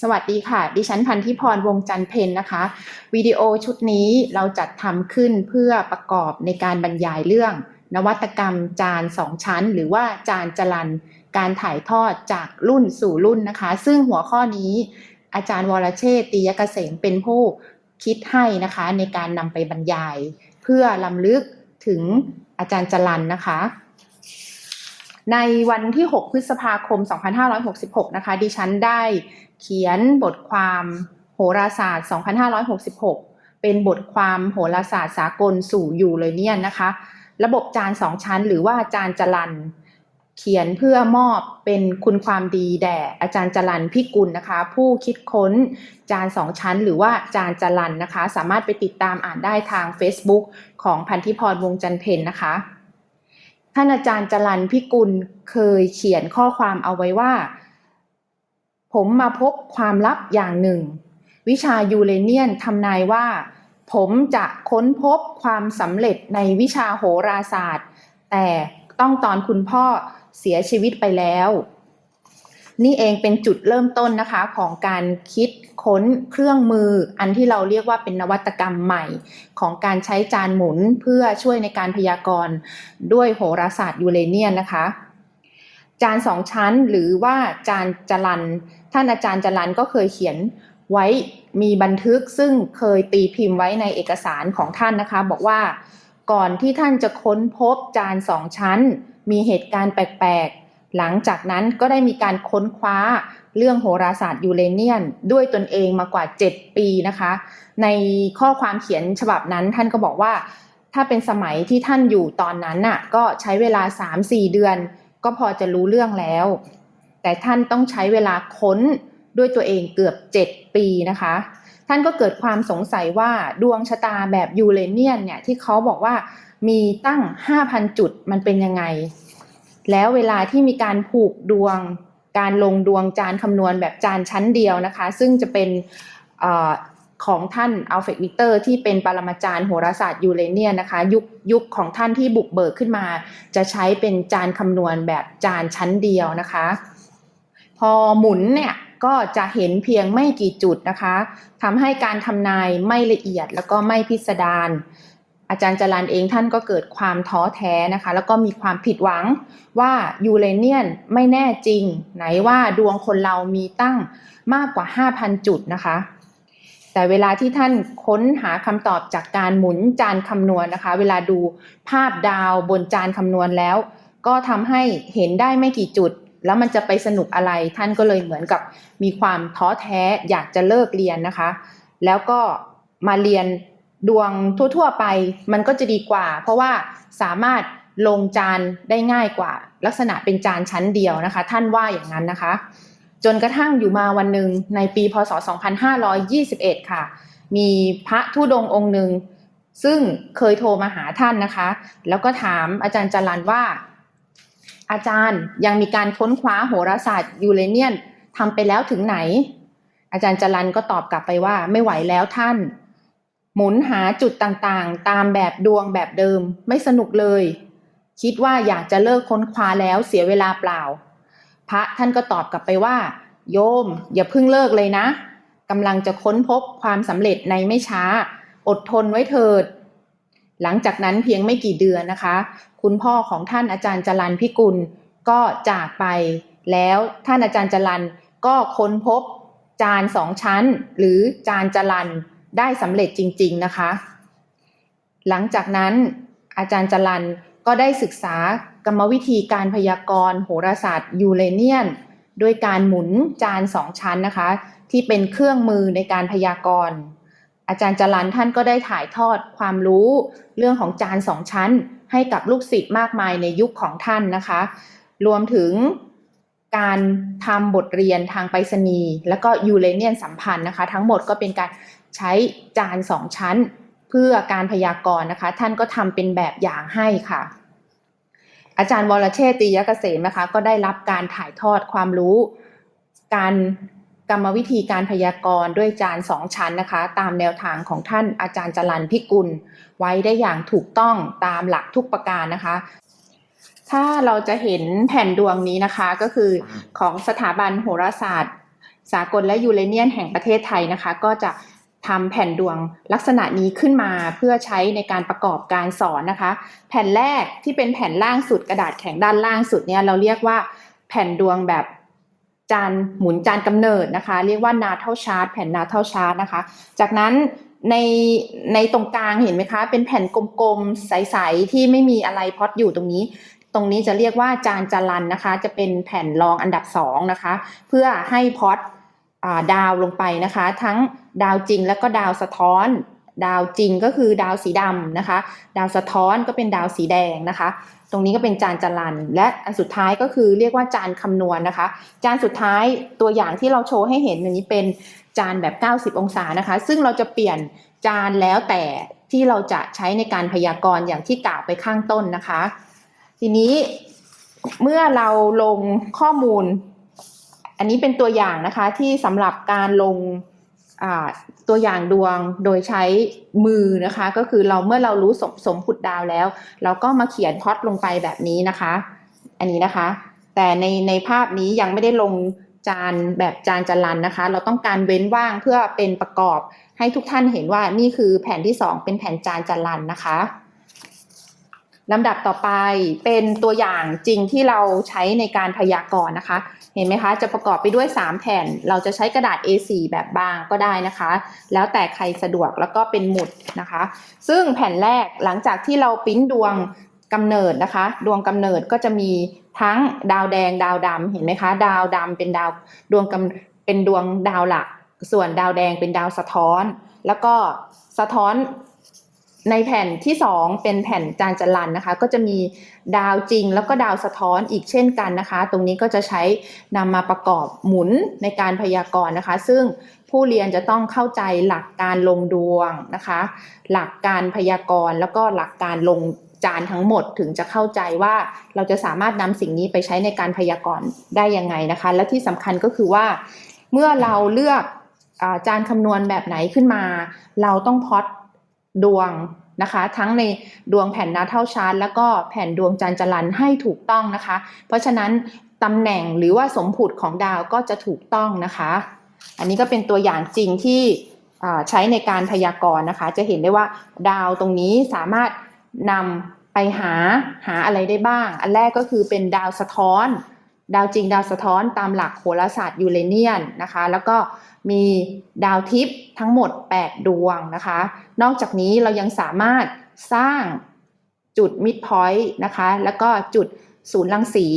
สวัสดีค่ะ ดิฉันพันธิพรวงจันเพนนะคะ วิดีโอชุดนี้เราจัดทำขึ้นเพื่อประกอบในการบรรยายเรื่อง นวัตกรรมจานสองชั้น หรือว่าจานจรัน การถ่ายทอดจากรุ่นสู่รุ่นนะคะ ซึ่งหัวข้อนี้ อาจารย์วรเชษตียเกษมเป็นผู้คิดให้นะคะในการนำไปบรรยาย เพื่อลำลึกถึงอาจารย์จรันนะคะ ในวันที่ 6 พฤษภาคม 2566 นะคะ ดิฉันได้เขียนบทความโหราศาสตร์ 2566 เป็นบทความโหราศาสตร์สากลสู่ยูเรเนียนนะคะ ระบบจานสองชั้น หรือว่าจานจรัน เขียนเพื่อมอบเป็นคุณความดีแด่อาจารย์จรันพิกุลนะคะ ผู้คิดค้นจานสองชั้น หรือว่าจานจรันนะคะ สามารถไปติดตามอ่านได้ทาง Facebook ของพันธิพรวงจันเพนนะคะ ท่านอาจารย์จรันพิกุลเคยเขียนข้อความเอาไว้ว่า ผมมาพบความลับอย่างหนึ่ง วิชายูเรเนียนทำนายว่า ผมจะค้นพบความสำเร็จในวิชาโหราศาสตร์ แต่ต้องตอนคุณพ่อเสียชีวิตไปแล้ว นี่เองเป็นจุดเริ่มต้นนะคะของการคิดค้นเครื่องมือ อันที่เราเรียกว่าเป็นนวัตกรรมใหม่ ของการใช้จานหมุนเพื่อช่วยในการพยากรณ์ด้วยโหราศาสตร์ยูเรเนียนนะคะจานสองชั้นหรือว่าจานจรัน ท่านอาจารย์จรันก็เคยเขียนไว้มีบันทึกซึ่งเคยตีพิมพ์ไว้ในเอกสารของท่านนะคะ บอกว่าก่อนที่ท่านจะค้นพบจานสองชั้น มีเหตุการณ์แปลก หลังจากนั้นก็ได้มีการค้นคว้าเรื่องโหราศาสตร์ยูเรเนียน ด้วยตนเองมากว่า 7 ปีนะคะ ในข้อความเขียนฉบับนั้นท่านก็บอกว่า ถ้าเป็นสมัยที่ท่านอยู่ตอนนั้นน่ะก็ใช้เวลา 3-4 เดือน ก็พอจะรู้เรื่องแล้ว แต่ท่านต้องใช้เวลาค้นด้วยตัวเองเกือบ 7 ปีนะคะ ท่านก็เกิดความสงสัยว่าดวงชะตาแบบยูเรเนียนเนี่ยที่เขาบอกว่ามีตั้ง 5,000 จุดมันเป็นยังไง แล้วเวลาที่มีการผูกดวง การลงดวงจานคำนวณแบบจานชั้นเดียวนะคะ ซึ่งจะเป็นอของท่านอัลเฟรดวิเตอร์ที่เป็นปรมาจารย์โหราศาสตร์ยูเรเนียนะคะ ยุคยุคของท่านที่บุกเบิกขึ้นมา จะใช้เป็นจานคำนวณแบบจานชั้นเดียวนะคะ พอหมุนเนี่ยก็จะเห็นเพียงไม่กี่จุดนะคะทำให้การทำนายไม่ละเอียดแล้วก็ไม่พิสดาร อาจารย์จรันเองท่านก็เกิดความท้อแท้นะคะ แล้วก็มีความผิดหวังว่ายูเรเนียนไม่แน่จริง ไหนว่าดวงคนเรามีตั้งมากกว่า 5,000 จุดนะคะ แต่เวลาที่ท่านค้นหาคำตอบจากการหมุนจานคำนวณนะคะ เวลาดูภาพดาวบนจานคำนวณแล้ว ก็ทำให้เห็นได้ไม่กี่จุด แล้วมันจะไปสนุกอะไรท่านก็เลยเหมือนกับมีความท้อแท้อยากจะเลิกเรียนนะคะ แล้วก็มาเรียน ดวงทั่ว ๆ ไปมันก็จะดีกว่า เพราะว่าสามารถลงจานได้ง่ายกว่า ลักษณะเป็นจานชั้นเดียวนะคะ ท่านว่าอย่างนั้นนะคะ จนกระทั่งอยู่มาวันหนึ่งในปีพศ 2521 ค่ะ มีพระธุดงองค์หนึ่งซึ่งเคยโทรมาหาท่านนะคะ แล้วก็ถามอาจารย์จรันว่า อาจารย์ยังมีการค้นคว้าโหราศาสตร์ยูเรเนียนทำไปแล้วถึงไหน อาจารย์จรันก็ตอบกลับไปว่าไม่ไหวแล้วท่าน หมุนหาจุดต่างๆ ตามแบบดวงแบบเดิมไม่สนุกเลย คิดว่าอยากจะเลิกค้นคว้าแล้วเสียเวลาเปล่า พระท่านก็ตอบกลับไปว่า โยม อย่าเพิ่งเลิกเลยนะกำลังจะค้นพบความสำเร็จในไม่ช้า อดทนไว้เถิด หลังจากนั้นเพียงไม่กี่เดือนนะคะ คุณพ่อของท่านอาจารย์จรันพิกุลก็จากไป แล้วท่านอาจารย์จรันก็ค้นพบจานสองชั้น หรือจานจรัน ได้สำเร็จจริง ๆนะคะ หลังจากนั้นอาจารย์จรันก็ได้ศึกษากรรมวิธีการพยากรณ์โหราศาสตร์ยูเรเนียนด้วยการหมุนจานสองชั้นนะคะ ที่เป็นเครื่องมือในการพยากรณ์อาจารย์จรันท่านก็ได้ถ่ายทอดความรู้เรื่องของจานสองชั้น ให้กับลูกศิษย์มากมายในยุคของท่านนะคะ รวมถึงการทำบทเรียนทางไปรษณีย์และก็ยูเรเนียนสัมพันธ์นะคะ ทั้งหมดก็เป็นการ ใช้จานสองชั้น เพื่อการพยากรณ์นะคะ ท่านก็ทำเป็นแบบอย่างให้ค่ะ อาจารย์วรเชษตียเกษมนะคะ ก็ได้รับการถ่ายทอดความรู้ การกรรมวิธีการพยากรณ์ด้วยจานสองชั้นนะคะ ตามแนวทางของท่านอาจารย์จรันพิกุล ไว้ได้อย่างถูกต้องตามหลักทุกประการนะคะ ถ้าเราจะเห็นแผ่นดวงนี้นะคะก็คือของสถาบันโหราศาสตร์ สากลและยูเรเนียนแห่งประเทศไทยนะคะ ก็จะ ทำแผ่นดวงลักษณะนี้ขึ้นมาเพื่อใช้ในการประกอบการสอนนะคะ แผ่นแรกที่เป็นแผ่นล่างสุดกระดาษแข็งด้านล่างสุดเนี่ยเราเรียกว่าแผ่นดวงแบบจานหมุนจานกำเนิดนะคะ เรียกว่า natal chart แผ่น natal chart นะคะ จากนั้นในในตรงกลางเห็นไหมคะ เป็นแผ่นกลมๆใสๆที่ไม่มีอะไรพอดอยู่ตรงนี้ ตรงนี้จะเรียกว่าจานจารันนะคะ จะเป็นแผ่นรองอันดับสองนะคะ เพื่อให้พอด ดาวลงไปนะคะ ทั้งดาวจริงแล้วก็ดาวสะท้อน ดาวจริงก็คือดาวสีดำนะคะ ดาวสะท้อนก็เป็นดาวสีแดงนะคะ ตรงนี้ก็เป็นจานจรันและอันสุดท้ายก็คือเรียกว่าจานคำนวณนะคะ จานสุดท้ายตัวอย่างที่เราโชว์ให้เห็นอันนี้เป็นจานแบบ 90 องศานะคะ ซึ่งเราจะเปลี่ยนจานแล้วแต่ที่เราจะใช้ในการพยากรณ์อย่างที่กล่าวไปข้างต้นนะคะ ทีนี้เมื่อเราลงข้อมูล อันนี้เป็นตัวอย่างนะคะที่สำหรับการลงตัวอย่างดวงโดยใช้มือนะคะ ก็คือเราเมื่อเรารู้สมสมผุดดาวแล้ว เราก็มาเขียนพล็อตลงไปแบบนี้นะคะ อันนี้นะคะ แต่ในในภาพนี้ยังไม่ได้ลงจานแบบจานจรันนะคะ เราต้องการเว้นว่างเพื่อเป็นประกอบให้ทุกท่านเห็นว่านี่คือแผ่นที่สองเป็นแผ่นจานจรันนะคะ ลำดับต่อไปเป็นตัวอย่างจริงที่เราใช้ในการพยากรณ์นะคะ เห็นไหมคะจะประกอบไปด้วย 3 แผ่น เราจะใช้กระดาษ A4 แบบบางก็ได้นะคะ แล้วแต่ใครสะดวกแล้วก็เป็นหมุดนะคะ ซึ่งแผ่นแรกหลังจากที่เราปิ้นดวงกำเนิดนะคะ ดวงกำเนิดก็จะมีทั้งดาวแดงดาวดำเห็นไหมคะ ดาวดำเป็นดาวดวงกำเป็นดวงดาวหลัก ส่วนดาวแดงเป็นดาวสะท้อน แล้วก็สะท้อน ในแผ่นที่สองเป็นแผ่นจานจรันนะคะ ก็จะมีดาวจริงแล้วก็ดาวสะท้อนอีกเช่นกันนะคะ ตรงนี้ก็จะใช้นำมาประกอบหมุนในการพยากรณ์นะคะ ซึ่งผู้เรียนจะต้องเข้าใจหลักการลงดวงนะคะ หลักการพยากรณ์แล้วก็หลักการลงจานทั้งหมดถึงจะเข้าใจว่าเราจะสามารถนำสิ่งนี้ไปใช้ในการพยากรณ์ได้ยังไงนะคะ และที่สำคัญก็คือว่า เมื่อเราเลือกอาจานคำนวณแบบไหนขึ้นมา เราต้องพอต ดวงนะคะ ทั้งในดวงแผ่นนาเท่าชาร์ตแล้วก็แผ่นดวงจันจรันให้ถูกต้องนะคะ เพราะฉะนั้นตำแหน่งหรือว่าสมผุดของดาวก็จะถูกต้องนะคะ อันนี้ก็เป็นตัวอย่างจริงที่ใช้ในการพยากรณ์นะคะ จะเห็นได้ว่าดาวตรงนี้สามารถนำไปหาหาอะไรได้บ้าง อันแรกก็คือเป็นดาวสะท้อน ดาวจริงดาวสะท้อนตามหลักโหราศาสตร์ยูเรเนียนนะคะ แล้วก็ มีดาวทิพย์ทั้งหมด 8 ดวงนะคะ นอกจากนี้เรายังสามารถสร้างจุดมิดพอยต์นะคะ แล้วก็จุดศูนย์รังสี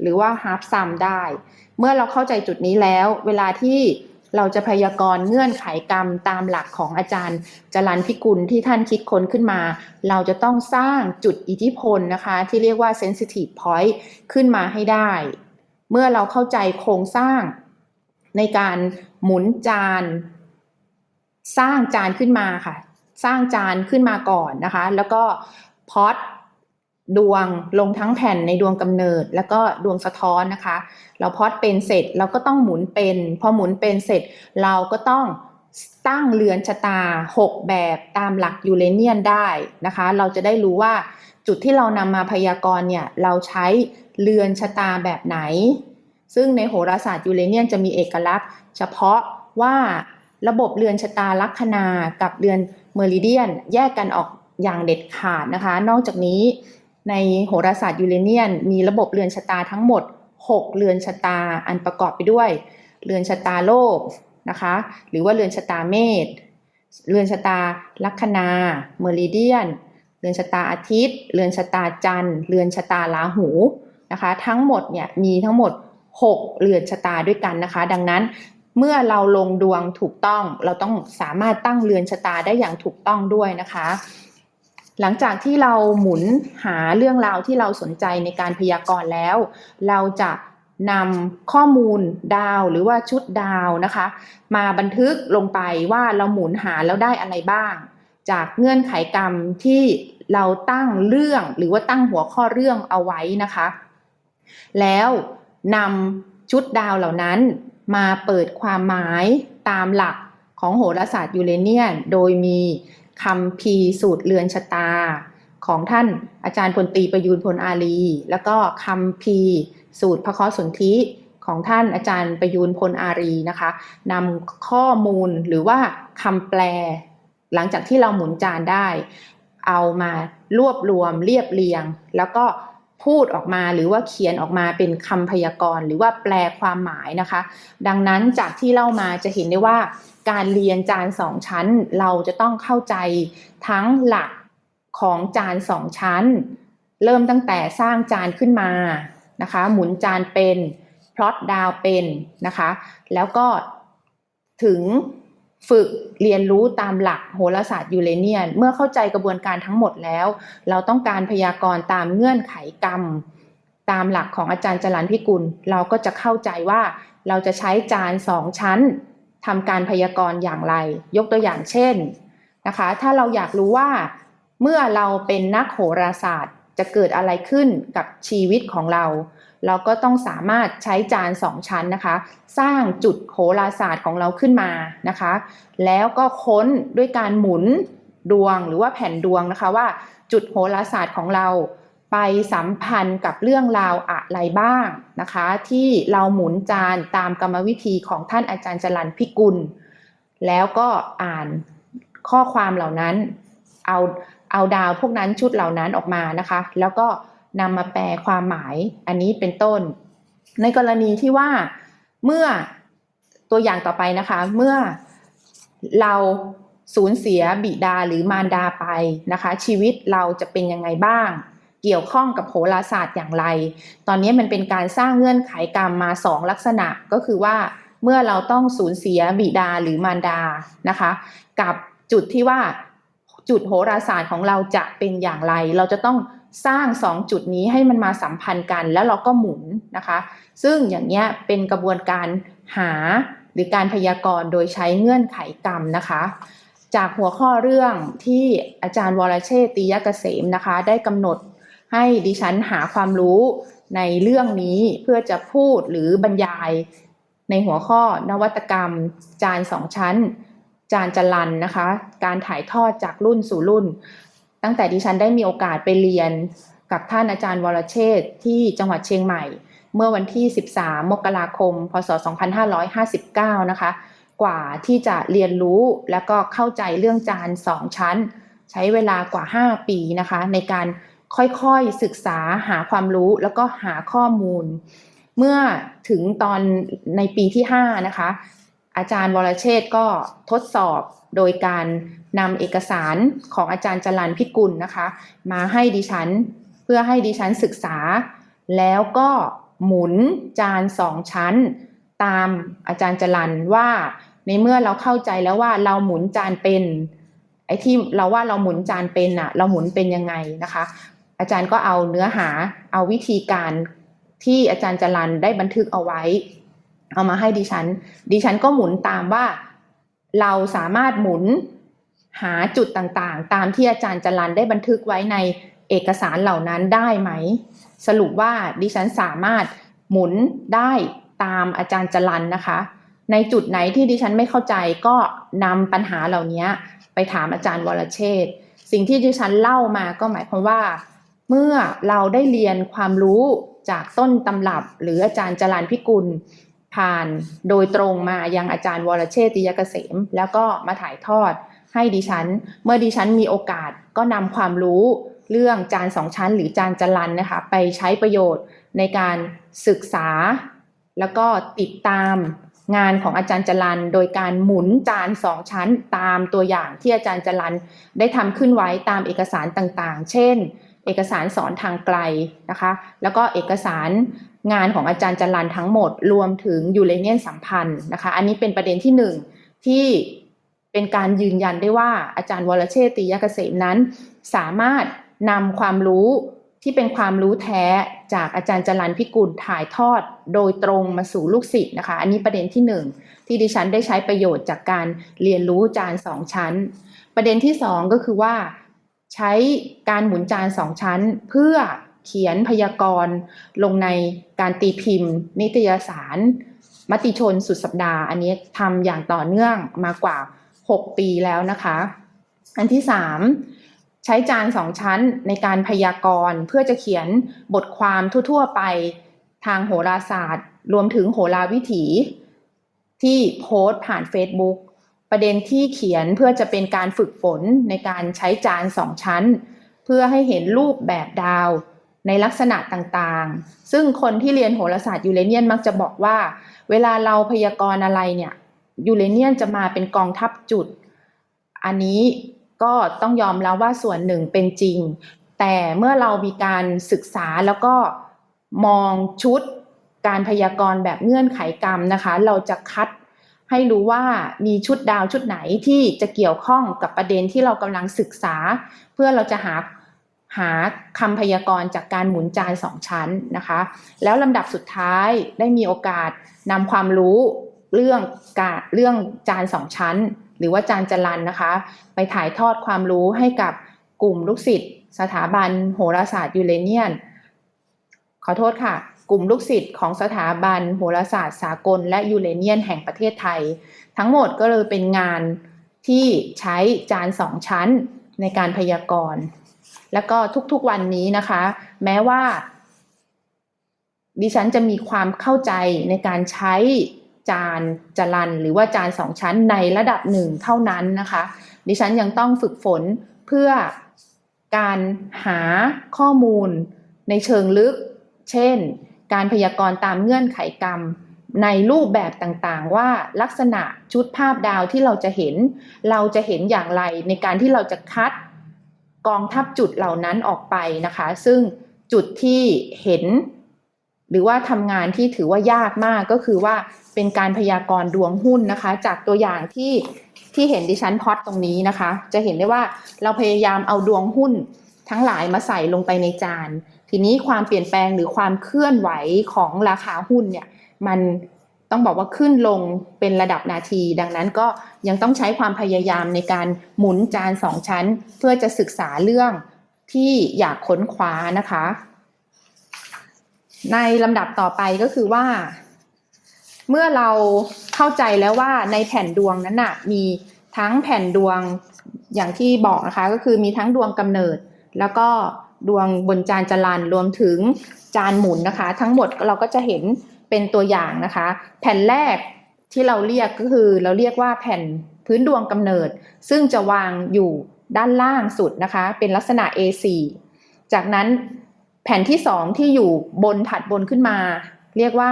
หรือว่าฮาร์ปซัมได้ เมื่อเราเข้าใจจุดนี้แล้ว เวลาที่เราจะพยากรณ์เงื่อนไขกรรมตามหลักของอาจารย์จรันพิกุลที่ท่านคิดค้นขึ้นมา เราจะต้องสร้างจุดอิทธิพลนะคะ ที่เรียกว่า sensitive point ขึ้นมาให้ได้ เมื่อเราเข้าใจโครงสร้างในการ หมุนจาน สร้างจานขึ้นมาค่ะ สร้างจานขึ้นมาก่อนนะคะ แล้วก็พอดดวงลงทั้งแผ่นในดวงกำเนิด แล้วก็ดวงสะท้อนนะคะ เราพอดเป็นเสร็จเราก็ต้องหมุนเป็น พอหมุนเป็นเสร็จ เราก็ต้องตั้งเรือนชะตา 6 แบบตามหลักยูเรเนียนได้นะคะ เราจะได้รู้ว่าจุดที่เรานำมาพยากรณ์เนี่ยเราใช้เรือนชะตาแบบไหน ซึ่งในโหราศาสตร์ยูเรเนียนจะมีเอกลักษณ์ เฉพาะว่าระบบเรือนชะตาลัคนากับเรือนเมริเดียน แยกกันออกอย่างเด็ดขาดนะคะ นอกจากนี้ในโหราศาสตร์ยูเรเนียน มีระบบเรือนชะตาทั้งหมด 6 เรือนชะตาอันประกอบไปด้วย เรือนชะตาโลกนะคะ หรือว่าเรือนชะตาเมษเรือนชะตาลัคนา เมริเดียน เรือนชะตาอาทิตย์ เรือนชะตาจันทร์ เรือนชะตาราหูนะคะ ทั้งหมดเนี่ยมีทั้งหมด 6 เรือนชะตาด้วยกันนะคะ ดังนั้นเมื่อเราลงดวงถูกต้อง เราต้องสามารถตั้งเรือนชะตาได้อย่างถูกต้องด้วยนะคะ หลังจากที่เราหมุนหาเรื่องราวที่เราสนใจในการพยากรณ์แล้ว เราจะนำข้อมูลดาวหรือว่าชุดดาวนะคะ มาบันทึกลงไปว่าเราหมุนหาแล้วได้อะไรบ้าง จากเงื่อนไขกรรมที่เราตั้งเรื่องหรือว่าตั้งหัวข้อเรื่องเอาไว้นะคะ แล้ว นำชุดดาวเหล่านั้นมาเปิดความหมายตามหลักของโหราศาสตร์ยูเรเนียน โดยมีคำพีสูตรเรือนชะตา ของท่านอาจารย์พลตีประยูนพลอาลี แล้วก็คำพีสูตรพระคราะห์สนธิของท่านอาจารย์ประยูนพลอารีนะคะนำข้อมูลหรือว่าคำแปล หลังจากที่เราหมุนจานได้ เอามารวบรวมเรียบเรียง แล้วก็ พูดออกมาหรือว่าเขียนออกมาเป็นคำพยากรณ์หรือว่าแปลความหมายนะคะ ดังนั้นจากที่เล่ามาจะเห็นได้ว่า การเรียนจานสองชั้น เราจะต้องเข้าใจทั้งหลักของจานสองชั้น เริ่มตั้งแต่สร้างจานขึ้นมานะคะ หมุนจานเป็นพลอตดาวเป็นนะคะ แล้วก็ถึง ฝึกเรียนรู้ตามหลักโหราศาสตร์ยูเรเนียน เมื่อเข้าใจกระบวนการทั้งหมดแล้ว เราต้องการพยากรณ์ตามเงื่อนไขกรรม ตามหลักของอาจารย์จรันพิกุล เราก็จะเข้าใจว่าเราจะใช้จานสองชั้นทำการพยากรณ์อย่างไร ยกตัวอย่างเช่นนะคะ ถ้าเราอยากรู้ว่า เมื่อเราเป็นนักโหราศาสตร์จะเกิดอะไรขึ้นกับชีวิตของเรา เราก็ต้องสามารถใช้จานสองชั้นนะคะ สร้างจุดโหราศาสตร์ของเราขึ้นมานะคะ แล้วก็ค้นด้วยการหมุนดวงหรือว่าแผ่นดวงนะคะว่าจุดโหราศาสตร์ของเราไปสัมพันธ์กับเรื่องราวอะไรบ้างนะคะ ที่เราหมุนจานตามกรรมวิธีของท่านอาจารย์จรันพิกุล แล้วก็อ่านข้อความเหล่านั้น เอาเอาดาวพวกนั้นชุดเหล่านั้นออกมานะคะ แล้วก็ นำมาแปลความหมายอันนี้เป็นต้น ในกรณีที่ว่าเมื่อตัวอย่างต่อไปนะคะ เมื่อเราสูญเสียบิดาหรือมารดาไปนะคะ ชีวิตเราจะเป็นยังไงบ้าง เกี่ยวข้องกับโหราศาสตร์อย่างไร ตอนนี้มันเป็นการสร้างเงื่อนไขกรรมมาสองลักษณะก็คือว่าเมื่อเราต้องสูญเสียบิดาหรือมารดานะคะ กับจุดที่ว่าจุดโหราศาสตร์ของเราจะเป็นอย่างไร เราจะต้อง สร้างสองจุดนี้ให้มันมาสัมพันธ์กันแล้วเราก็หมุนนะคะ ซึ่งอย่างเนี้ยเป็นกระบวนการหาหรือการพยากรณ์โดยใช้เงื่อนไขกรรมนะคะ จากหัวข้อเรื่องที่อาจารย์วรเชษตียเกษมนะคะ ได้กำหนดให้ดิฉันหาความรู้ในเรื่องนี้เพื่อจะพูดหรือบรรยายในหัวข้อนวัตกรรม จานสองชั้น จานจรันนะคะ การถ่ายทอดจากรุ่นสู่รุ่น ตั้งแต่ดิฉันได้มีโอกาสไปเรียนกับท่านอาจารย์วรเชษที่จังหวัดเชียงใหม่ เมื่อวันที่ 13 มกราคม พศ 2559 นะคะ กว่าที่จะเรียนรู้แล้วก็เข้าใจเรื่องจานสองชั้น ใช้เวลากว่า 5 ปีนะคะ ในการค่อยๆศึกษาหาความรู้แล้วก็หาข้อมูล เมื่อถึงตอนในปีที่ 5 นะคะ อาจารย์วรเชษก็ทดสอบโดยการนำเอกสารของอาจารย์จรันพิกุลนะคะ มาให้ดิฉันเพื่อให้ดิฉันศึกษา แล้วก็หมุนจานสองชั้น ตามอาจารย์จรันว่า ในเมื่อเราเข้าใจแล้วว่าเราหมุนจานเป็น ไอ้ที่เราว่าเราหมุนจานเป็นอะเราหมุนเป็นยังไงนะคะ อาจารย์ก็เอาเนื้อหาเอาวิธีการที่อาจารย์จรันได้บันทึกเอาไว้ เอามาให้ดิฉัน ดิฉันก็หมุนตามว่า เราสามารถหมุนหาจุดต่างๆ ตามที่อาจารย์จรันได้บันทึกไว้ในเอกสารเหล่านั้นได้ไหม สรุปว่าดิฉันสามารถหมุนได้ตามอาจารย์จรันนะคะ ในจุดไหนที่ดิฉันไม่เข้าใจก็นำปัญหาเหล่านี้ไปถามอาจารย์วรเชษสิ่งที่ดิฉันเล่ามาก็หมายความว่า เมื่อเราได้เรียนความรู้จากต้นตำรับหรืออาจารย์จรันพิกุล ผ่านโดยตรงมายังอาจารย์วรเชษติยเกษม แล้วก็มาถ่ายทอดให้ดิฉัน เมื่อดิฉันมีโอกาสก็นำความรู้เรื่องจานสองชั้นหรือจานจรันนะคะไปใช้ประโยชน์ในการศึกษา แล้วก็ติดตามงานของอาจารย์จรันโดยการหมุนจานสองชั้นตามตัวอย่างที่อาจารย์จรันได้ทำขึ้นไว้ตามเอกสารต่างๆ เช่น เอกสารสอนทางไกลนะคะ แล้วก็เอกสาร งานของอาจารย์จรันทั้งหมด รวมถึงยูเรเนียนสัมพันธ์นะคะ อันนี้เป็นประเด็นที่หนึ่งที่เป็นการยืนยันได้ว่าอาจารย์วรเชษติยเกษมนั้น สามารถนำความรู้ที่เป็นความรู้แท้จากอาจารย์จรันพิกุลถ่ายทอดโดยตรงมาสู่ลูกศิษย์นะคะ อันนี้ประเด็นที่หนึ่งที่ดิฉันได้ใช้ประโยชน์จากการเรียนรู้จานสองชั้น ประเด็นที่สองก็คือว่า ใช้การหมุนจานสองชั้น เพื่อ เขียนพยากรณ์ลงในการตีพิมพ์ นิตยสาร มติชนสุดสัปดาห์ อันนี้ทำอย่างต่อเนื่องมากว่า 6 ปีแล้วนะคะ อันที่ 3 ใช้จานสองชั้นในการพยากรณ์เพื่อจะเขียนบทความทั่ว ๆ ไปทางโหราศาสตร์ รวมถึงโหราวิถีที่โพสต์ผ่าน Facebook ประเด็นที่เขียนเพื่อจะเป็นการฝึกฝนในการใช้จานสองชั้น เพื่อให้เห็นรูปแบบดาว ในลักษณะต่างๆ ซึ่งคนที่เรียนโหราศาสตร์ยูเรเนียนมักจะบอกว่า เวลาเราพยากรณ์อะไรเนี่ยยูเรเนียนจะมาเป็นกองทัพจุด อันนี้ก็ต้องยอมแล้วว่าส่วนหนึ่งเป็นจริง แต่เมื่อเรามีการศึกษาแล้วก็มองชุดการพยากรณ์แบบเงื่อนไขกรรมนะคะ เราจะคัดให้รู้ว่ามีชุดดาวชุดไหนที่จะเกี่ยวข้องกับประเด็นที่เรากำลังศึกษา เพื่อเราจะหา หาคำพยากรณ์จากการหมุนจานสองชั้นนะคะ แล้วลำดับสุดท้ายได้มีโอกาสนำความรู้เรื่องการเรื่องจานสองชั้น หรือว่าจานจรันนะคะ ไปถ่ายทอดความรู้ให้กับกลุ่มลูกศิษย์สถาบันโหราศาสตร์ยูเรเนียน ขอโทษค่ะ กลุ่มลูกศิษย์ของสถาบันโหราศาสตร์สากล และยูเรเนียนแห่งประเทศไทย ทั้งหมดก็เลยเป็นงานที่ใช้จานสองชั้นในการพยากรณ์ แล้วก็ทุกๆวันนี้นะคะ แม้ว่า ดิฉันจะมีความเข้าใจในการใช้จานจรันหรือว่าจานสองชั้นในระดับหนึ่งเท่านั้นนะคะ ดิฉันยังต้องฝึกฝนเพื่อการหาข้อมูลในเชิงลึก เช่น การพยากรณ์ตามเงื่อนไขกรรม ในรูปแบบต่างๆ ว่าลักษณะชุดภาพดาวที่เราจะเห็น เราจะเห็นอย่างไรในการที่เราจะคัด กองทัพจุดเหล่านั้นออกไปนะคะ ซึ่งจุดที่เห็น หรือว่าทำงานที่ถือว่ายากมากก็คือว่าเป็นการพยากรณ์ดวงหุ้นนะคะ จากตัวอย่างที่ที่เห็นดิฉันพอดตรงนี้นะคะ จะเห็นได้ว่าเราพยายามเอาดวงหุ้นทั้งหลายมาใส่ลงไปในจาน ทีนี้ความเปลี่ยนแปลงหรือความเคลื่อนไหวของราคาหุ้นเนี่ยมัน ต้องบอกว่าขึ้นลงเป็นระดับนาที ดังนั้นก็ยังต้องใช้ความพยายามในการหมุนจานสองชั้น เพื่อจะศึกษาเรื่องที่อยากค้นคว้านะคะ ในลำดับต่อไปก็คือว่า เมื่อเราเข้าใจแล้วว่าในแผ่นดวงนั้นน่ะมีทั้งแผ่นดวงอย่างที่บอกนะคะก็คือมีทั้งดวงกำเนิด แล้วก็ดวงบนจานจรันรวมถึงจานหมุนนะคะ ทั้งหมดเราก็จะเห็น เป็นตัวอย่างนะคะ แผ่นแรกที่เราเรียกก็คือเราเรียกว่าแผ่นพื้นดวงกำเนิด ซึ่งจะวางอยู่ด้านล่างสุดนะคะ เป็นลักษณะ A4 จากนั้นแผ่นที่สองที่อยู่บนถัดบนขึ้นมา เรียกว่า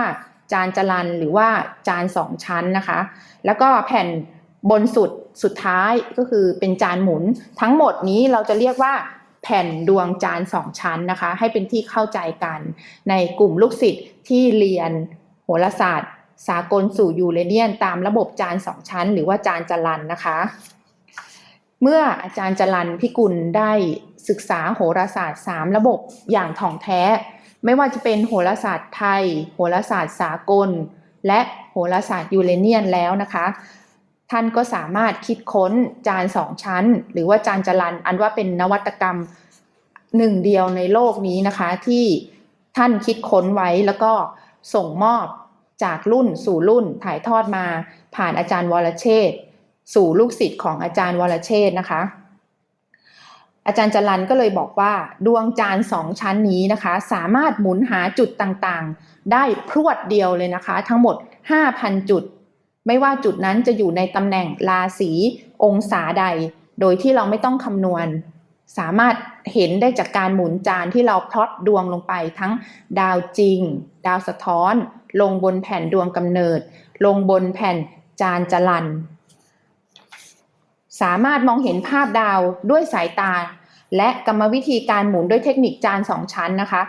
จานจรันหรือว่าจานสองชั้นนะคะ แล้วก็แผ่นบนสุดสุดท้ายก็คือเป็นจานหมุน ทั้งหมดนี้เราจะเรียกว่า แผ่นดวงจานสองชั้นนะคะ ให้เป็นที่เข้าใจกัน ในกลุ่มลูกศิษย์ที่เรียนโหราศาสตร์ สากลสู่ยูเรเนียน ตามระบบจานสองชั้น หรือว่าจานจรันนะคะ เมื่ออาจารย์จรันพิกุลได้ศึกษาโหราศาสตร์ 3 ระบบอย่างถ่องแท้ ไม่ว่าจะเป็นโหราศาสตร์ไทย โหราศาสตร์สากล และโหราศาสตร์ยูเรเนียนแล้วนะคะ ท่านก็สามารถคิดค้นจานสองชั้น หรือว่าจานจรันอันว่าเป็นนวัตกรรมหนึ่งเดียวในโลกนี้นะคะ ที่ท่านคิดค้นไว้แล้วก็ส่งมอบจากรุ่นสู่รุ่นถ่ายทอดมา ผ่านอาจารย์วรเชษสู่ลูกศิษย์ของอาจารย์วรเชษนะคะ อาจารย์จรันก็เลยบอกว่า ดวงจานสองชั้นนี้นะคะ สามารถหมุนหาจุดต่างๆ ได้พรวดเดียวเลยนะคะ ทั้งหมด 5,000 จุด ไม่ว่าจุดนั้นจะอยู่ในตำแหน่งราศีองศาใด โดยที่เราไม่ต้องคำนวณ สามารถเห็นได้จากการหมุนจานที่เราพลอตดวงลงไปทั้งดาวจริง ดาวสะท้อน ลงบนแผ่นดวงกำเนิด ลงบนแผ่นจานจรัน สามารถมองเห็นภาพดาวด้วยสายตา และกรรมวิธีการหมุนด้วยเทคนิคจานสองชั้นนะคะ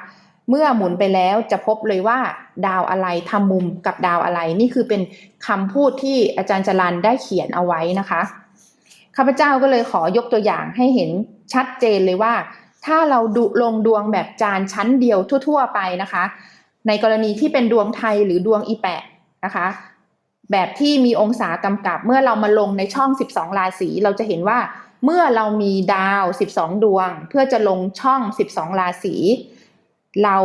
เมื่อหมุนไปแล้วจะพบเลยว่า ดาวอะไรทำมุมกับดาวอะไร นี่คือเป็นคำพูดที่อาจารย์จรันได้เขียนเอาไว้นะคะข้าพเจ้าก็เลยขอยกตัวอย่างให้เห็นชัดเจนเลยว่า ถ้าเราดูลงดวงแบบจานชั้นเดียวทั่ว ๆ ไปนะคะ ในกรณีที่เป็นดวงไทยหรือดวงอีแปะนะคะแบบที่มีองศากำกับเมื่อเรามาลงในช่อง 12 ราศีเราจะเห็นว่า เมื่อเรามีดาว 12 ดวง เพื่อจะลงช่อง 12 ราศีเรา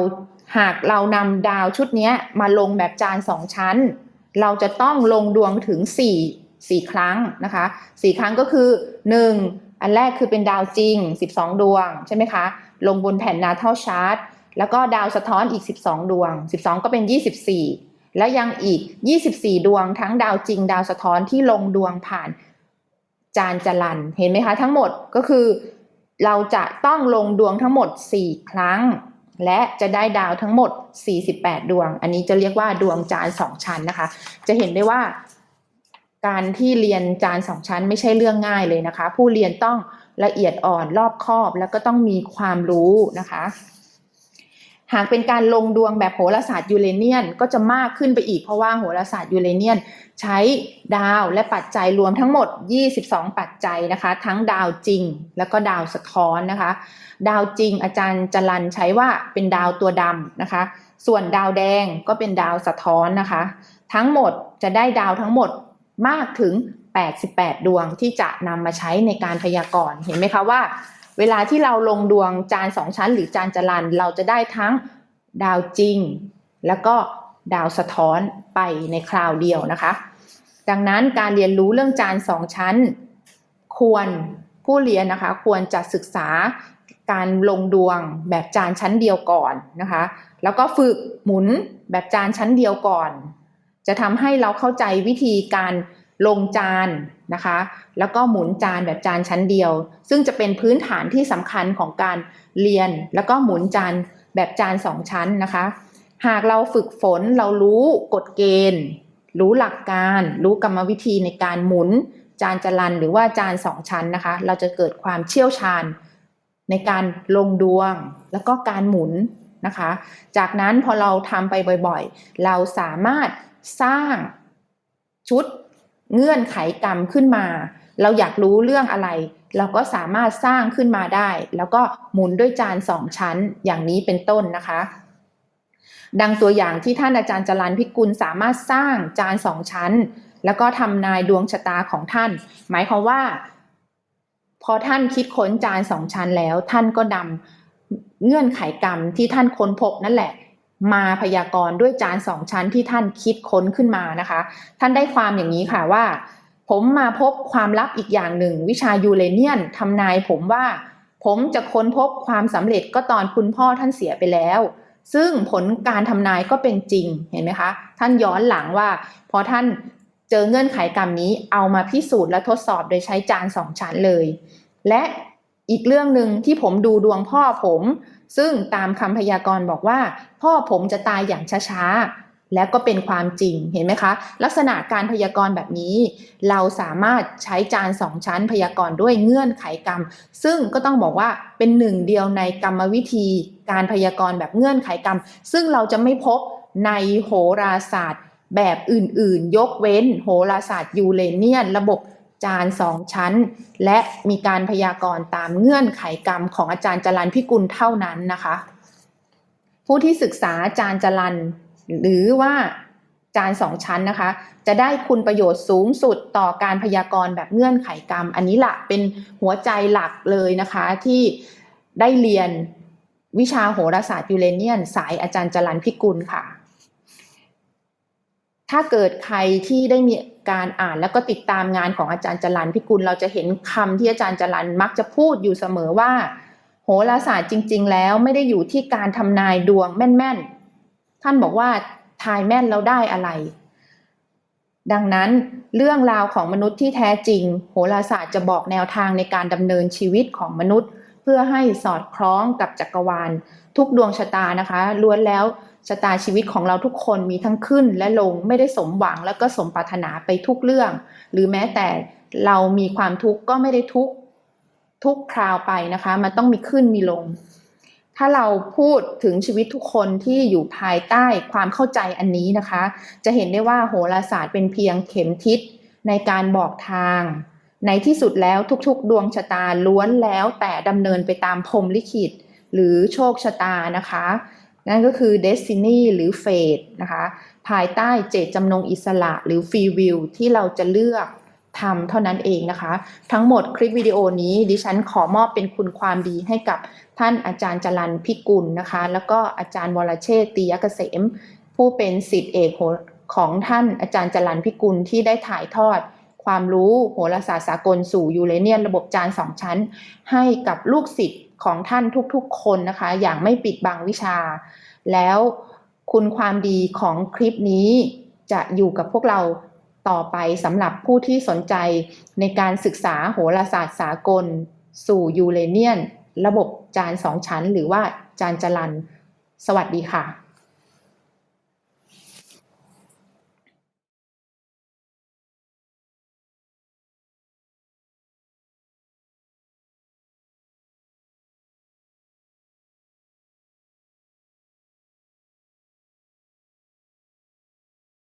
หากเรานำดาวชุดนี้มาลงแบบจานสองชั้น เราจะต้องลงดวงถึง 4 4 ครั้งนะคะ4ครั้งก็คือ 1 อันแรกคือเป็นดาวจริง 12 ดวงใช่ไหมคะ ลงบนแผ่นนาเท่าชาร์ตแล้วก็ดาวสะท้อนอีก 12 ดวง 12 ก็เป็น 24 และยังอีก 24 ดวงทั้งดาวจริง ดาวสะท้อนที่ลงดวงผ่านจานจรันเห็นไหมคะ ทั้งหมดก็คือ เราจะต้องลงดวงทั้งหมด 4 ครั้ง และจะได้ดาวทั้งหมด 48 ดวง อันนี้จะเรียกว่าดวงจานสองชั้นนะคะ จะเห็นได้ว่า การที่เรียนจานสองชั้นไม่ใช่เรื่องง่ายเลยนะคะ ผู้เรียนต้องละเอียดอ่อนรอบคอบ แล้วก็ต้องมีความรู้นะคะ หากเป็นการลงดวงแบบโหราศาสตร์ยูเรเนียนก็จะมากขึ้นไปอีกเพราะว่าโหราศาสตร์ยูเรเนียน ใช้ดาวและปัจจัยรวมทั้งหมด 22 ปัจจัยนะคะ ทั้งดาวจริงแล้วก็ดาวสะท้อนนะคะ ดาวจริงอาจารย์จรันใช้ว่าเป็นดาวตัวดำนะคะ ส่วนดาวแดงก็เป็นดาวสะท้อนนะคะ ทั้งหมดจะได้ดาวทั้งหมดมากถึง 88 ดวงที่จะนำมาใช้ในการพยากรณ์เห็นไหมคะว่า เวลาที่เราลงดวงจานสองชั้น หรือจานจรันเราจะได้ทั้งดาวจริง แล้วก็ดาวสะท้อนไปในคราวเดียวนะคะ ดังนั้นการเรียนรู้เรื่องจานสองชั้น ควรผู้เรียนนะคะ ควรจะศึกษาการลงดวงแบบจานชั้นเดียวก่อนนะคะ แล้วก็ฝึกหมุนแบบจานชั้นเดียวก่อน จะทำให้เราเข้าใจวิธีการ ลงจานนะคะ แล้วก็หมุนจานแบบจานชั้นเดียว ซึ่งจะเป็นพื้นฐานที่สำคัญของการเรียน แล้วก็หมุนจานแบบจานสองชั้นนะคะ หากเราฝึกฝนเรารู้กฎเกณฑ์ รู้หลักการ รู้กรรมวิธีในการหมุนจานจรันหรือว่าจานสองชั้นนะคะ เราจะเกิดความเชี่ยวชาญในการลงดวงแล้วก็การหมุนนะคะ จากนั้นพอเราทำไปบ่อยๆ เราสามารถสร้างชุด เงื่อนไขกรรมขึ้นมา เราอยากรู้เรื่องอะไร เราก็สามารถสร้างขึ้นมาได้ แล้วก็หมุนด้วยจานสองชั้นอย่างนี้เป็นต้นนะคะ ดังตัวอย่างที่ท่านอาจารย์จรันพิกุลสามารถสร้างจานสองชั้น แล้วก็ทำนายดวงชะตาของท่าน หมายความว่า พอท่านคิดค้นจานสองชั้นแล้ว ท่านก็นำเงื่อนไขกรรมที่ท่านค้นพบนั่นแหละ มาพยากรณ์ด้วยจานสองชั้นที่ท่านคิดค้นขึ้นมานะคะ ท่านได้ความอย่างนี้ค่ะว่า ผมมาพบความลับอีกอย่างหนึ่ง วิชายูเรเนียนทำนายผมว่า ผมจะค้นพบความสำเร็จก็ตอนคุณพ่อท่านเสียไปแล้ว ซึ่งผลการทำนายก็เป็นจริงเห็นไหมคะ ท่านย้อนหลังว่า พอท่านเจอเงื่อนไขกรรมนี้เอามาพิสูจน์และทดสอบโดยใช้จานสองชั้นเลย และอีกเรื่องหนึ่งที่ผมดูดวงพ่อผม ซึ่งตามคำพยากรณ์บอกว่า พ่อผมจะตายอย่างช้าๆ และก็เป็นความจริงเห็นไหมคะ ลักษณะการพยากรณ์แบบนี้ เราสามารถใช้จานสองชั้นพยากรณ์ด้วยเงื่อนไขกรรม ซึ่งก็ต้องบอกว่าเป็นหนึ่งเดียวในกรรมวิธีการพยากรณ์แบบเงื่อนไขกรรม ซึ่งเราจะไม่พบในโหราศาสตร์แบบอื่นๆ ยกเว้น โหราศาสตร์ยูเรเนียน ระบบ จานสองชั้น และมีการพยากรณ์ตามเงื่อนไขกรรมของอาจารย์จรันพิกุลเท่านั้นนะคะ ผู้ที่ศึกษาจานจรันหรือว่าจานสองชั้นนะคะ จะได้คุณประโยชน์สูงสุดต่อการพยากรณ์แบบเงื่อนไขกรรม อันนี้แหละเป็นหัวใจหลักเลยนะคะที่ได้เรียนวิชาโหราศาสตร์ยูเรเนียน สายอาจารย์จรันพิกุลค่ะ ถ้าเกิดใครที่ได้มี การอ่านแล้วก็ติดตามงานของอาจารย์จรันพิกุลเราจะเห็นคำที่อาจารย์จรันมักจะพูดอยู่เสมอว่า โหราศาสตร์จริง ๆ แล้วไม่ได้อยู่ที่การทำนายดวงแม่นๆ ท่านบอกว่าทายแม่นแล้วได้อะไร ดังนั้นเรื่องราวของมนุษย์ที่แท้จริง โหราศาสตร์จะบอกแนวทางในการดำเนินชีวิตของมนุษย์ พื่อให้สอดคล้องกับจักรวาล ทุกดวงชะตานะคะล้วนแล้วชะตาชีวิตของเราทุกคนมีทั้งขึ้นและลงไม่ได้สมหวังแล้วก็สมปรารถนาไปทุกเรื่อง หรือแม้แต่เรามีความทุกข์ก็ไม่ได้ทุกทุกคราวไปนะคะ มันต้องมีขึ้นมีลง ถ้าเราพูดถึงชีวิตทุกคนที่อยู่ภายใต้ความเข้าใจอันนี้นะคะ จะเห็นได้ว่าโหราศาสตร์เป็นเพียงเข็มทิศในการบอกทาง ในที่สุดแล้วทุกๆ ดวงชะตาล้วนแล้วแต่ดำเนินไปตามพรมลิขิต หรือโชคชะตานะคะ นั่นก็คือ Destiny หรือ Fate นะคะ ภายใต้เจตจำนงอิสระหรือ Free Will ที่เราจะเลือกทำเท่านั้นเองนะคะ ทั้งหมดคลิปวิดีโอนี้ดิฉันขอมอบเป็นคุณความดีให้กับท่านอาจารย์จรันพิกุลนะคะ แล้วก็อาจารย์วรเชษตียเกษม ผู้เป็นศิษย์เอกของท่านอาจารย์จรันพิกุลที่ได้ถ่ายทอด ความรู้โหราศาสตร์สากลสู่ยูเรเนียนระบบจานสองชั้น ให้กับลูกศิษย์ของท่านทุกๆ คนนะคะ อย่างไม่ปิดบังวิชา แล้วคุณความดีของคลิปนี้จะอยู่กับพวกเราต่อไปสำหรับผู้ที่สนใจในการศึกษาโหราศาสตร์สากล สู่ยูเรเนียน ระบบจานสองชั้น หรือว่าจานจรัน สวัสดีค่ะ